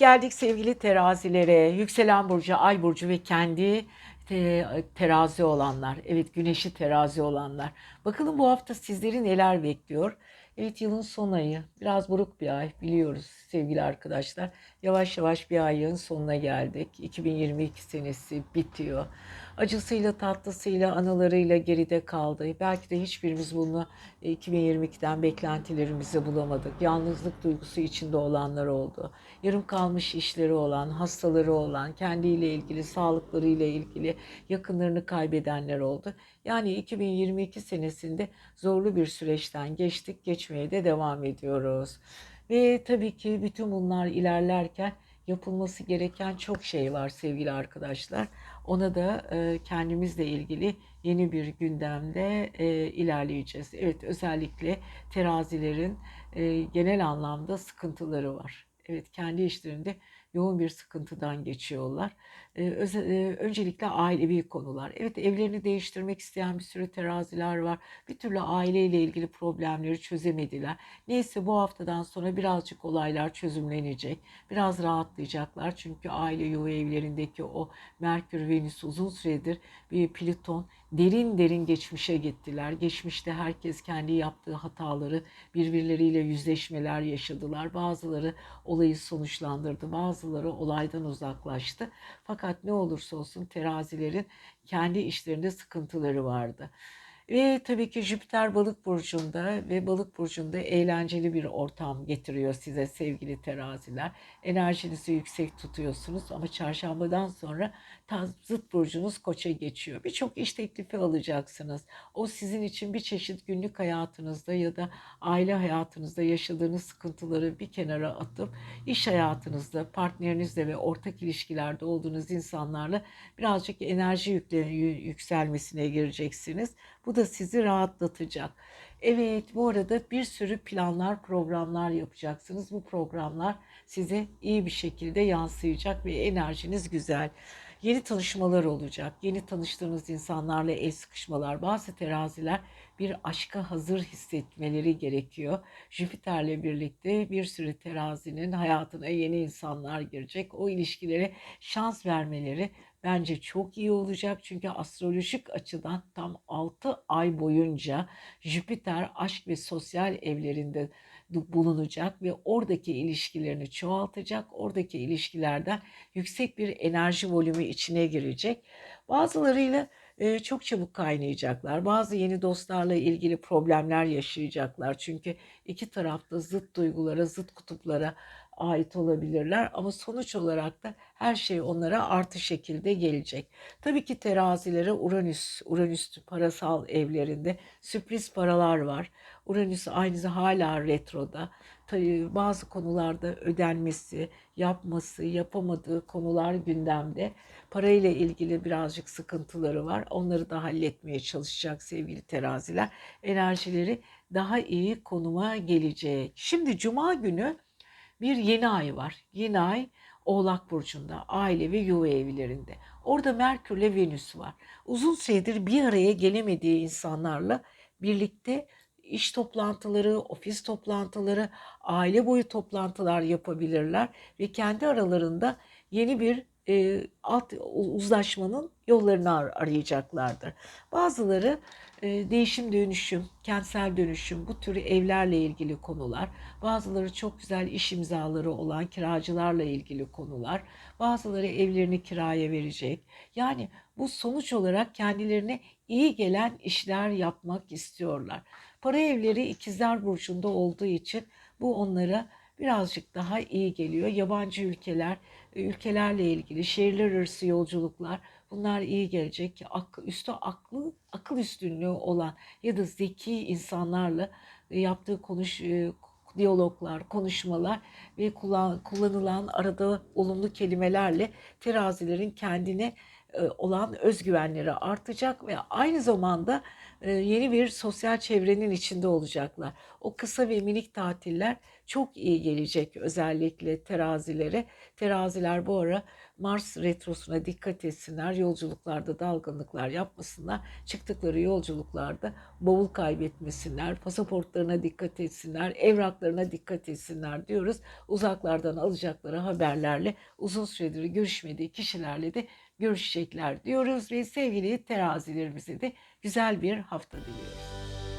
geldik sevgili terazilere. Yükselen burcu, ay burcu ve kendi te- terazi olanlar. Evet güneşi terazi olanlar. Bakalım bu hafta sizleri neler bekliyor? Evet yılın son ayı. Biraz buruk bir ay biliyoruz sevgili arkadaşlar. Yavaş yavaş bir ayın sonuna geldik. 2022 senesi bitiyor. Acısıyla tatlısıyla anılarıyla geride kaldı. Belki de hiçbirimiz bunu 2022'den beklentilerimizi bulamadık. Yalnızlık duygusu içinde olanlar oldu. Yarım kalmış işleri olan, hastaları olan, kendiyle ilgili, sağlıklarıyla ilgili yakınlarını kaybedenler oldu. Yani 2022 senesinde zorlu bir süreçten geçtik, geçmeye de devam ediyoruz. Ve tabii ki bütün bunlar ilerlerken yapılması gereken çok şey var sevgili arkadaşlar. Ona da e, kendimizle ilgili yeni bir gündemde e, ilerleyeceğiz. Evet özellikle terazilerin e, genel anlamda sıkıntıları var. Evet kendi işlerinde yoğun bir sıkıntıdan geçiyorlar. Öncelikle ailevi konular. Evet evlerini değiştirmek isteyen bir sürü teraziler var. Bir türlü aileyle ilgili problemleri çözemediler. Neyse bu haftadan sonra birazcık olaylar çözümlenecek. Biraz rahatlayacaklar. Çünkü aile yuva evlerindeki o Merkür, Venüs uzun süredir bir Plüton derin derin geçmişe gittiler. Geçmişte herkes kendi yaptığı hataları birbirleriyle yüzleşmeler yaşadılar. Bazıları olayı sonuçlandırdı, bazıları olaydan uzaklaştı. Fakat ne olursa olsun terazilerin kendi işlerinde sıkıntıları vardı. Ve tabii ki Jüpiter balık burcunda ve balık burcunda eğlenceli bir ortam getiriyor size sevgili teraziler. Enerjinizi yüksek tutuyorsunuz ama çarşambadan sonra tam zıt burcunuz koça geçiyor. Birçok iş teklifi alacaksınız. O sizin için bir çeşit günlük hayatınızda ya da aile hayatınızda yaşadığınız sıkıntıları bir kenara atıp iş hayatınızda partnerinizle ve ortak ilişkilerde olduğunuz insanlarla birazcık enerji yükle, yükselmesine gireceksiniz. Bu da sizi rahatlatacak. Evet, bu arada bir sürü planlar, programlar yapacaksınız. Bu programlar size iyi bir şekilde yansıyacak ve enerjiniz güzel. Yeni tanışmalar olacak. Yeni tanıştığınız insanlarla el sıkışmalar. Bazı teraziler bir aşka hazır hissetmeleri gerekiyor. Jüpiter'le birlikte bir sürü terazinin hayatına yeni insanlar girecek. O ilişkilere şans vermeleri bence çok iyi olacak. Çünkü astrolojik açıdan tam 6 ay boyunca Jüpiter aşk ve sosyal evlerinde bulunacak ve oradaki ilişkilerini çoğaltacak. Oradaki ilişkilerden yüksek bir enerji volümü içine girecek. Bazılarıyla e, çok çabuk kaynayacaklar. Bazı yeni dostlarla ilgili problemler yaşayacaklar. Çünkü iki tarafta zıt duygulara, zıt kutuplara ait olabilirler ama sonuç olarak da her şey onlara artı şekilde gelecek. Tabii ki terazilere Uranüs, Uranüs parasal evlerinde sürpriz paralar var. Uranüs aynı hala retroda. Tabii bazı konularda ödenmesi, yapması, yapamadığı konular gündemde. Parayla ilgili birazcık sıkıntıları var. Onları da halletmeye çalışacak sevgili teraziler. Enerjileri daha iyi konuma gelecek. Şimdi cuma günü bir yeni ay var. Yeni ay Oğlak Burcu'nda, aile ve yuva evlerinde. Orada Merkür ile Venüs var. Uzun süredir bir araya gelemediği insanlarla birlikte iş toplantıları, ofis toplantıları, aile boyu toplantılar yapabilirler ve kendi aralarında yeni bir e, alt uzlaşmanın yollarını ar- arayacaklardır. Bazıları e, değişim dönüşüm, kentsel dönüşüm, bu tür evlerle ilgili konular, bazıları çok güzel iş imzaları olan kiracılarla ilgili konular, bazıları evlerini kiraya verecek. Yani bu sonuç olarak kendilerine iyi gelen işler yapmak istiyorlar. Para evleri ikizler burcunda olduğu için bu onlara birazcık daha iyi geliyor. Yabancı ülkeler, ülkelerle ilgili şehirler arası yolculuklar bunlar iyi gelecek. Ak, üstü aklı, akıl üstünlüğü olan ya da zeki insanlarla yaptığı konuş e, diyaloglar, konuşmalar ve kullan, kullanılan arada olumlu kelimelerle terazilerin kendine e, olan özgüvenleri artacak ve aynı zamanda e, yeni bir sosyal çevrenin içinde olacaklar. O kısa ve minik tatiller çok iyi gelecek özellikle terazilere. Teraziler bu ara Mars retrosuna dikkat etsinler. Yolculuklarda dalgınlıklar yapmasınlar. Çıktıkları yolculuklarda bavul kaybetmesinler. Pasaportlarına dikkat etsinler. Evraklarına dikkat etsinler diyoruz. Uzaklardan alacakları haberlerle uzun süredir görüşmediği kişilerle de görüşecekler diyoruz ve sevgili terazilerimize de güzel bir hafta diliyoruz.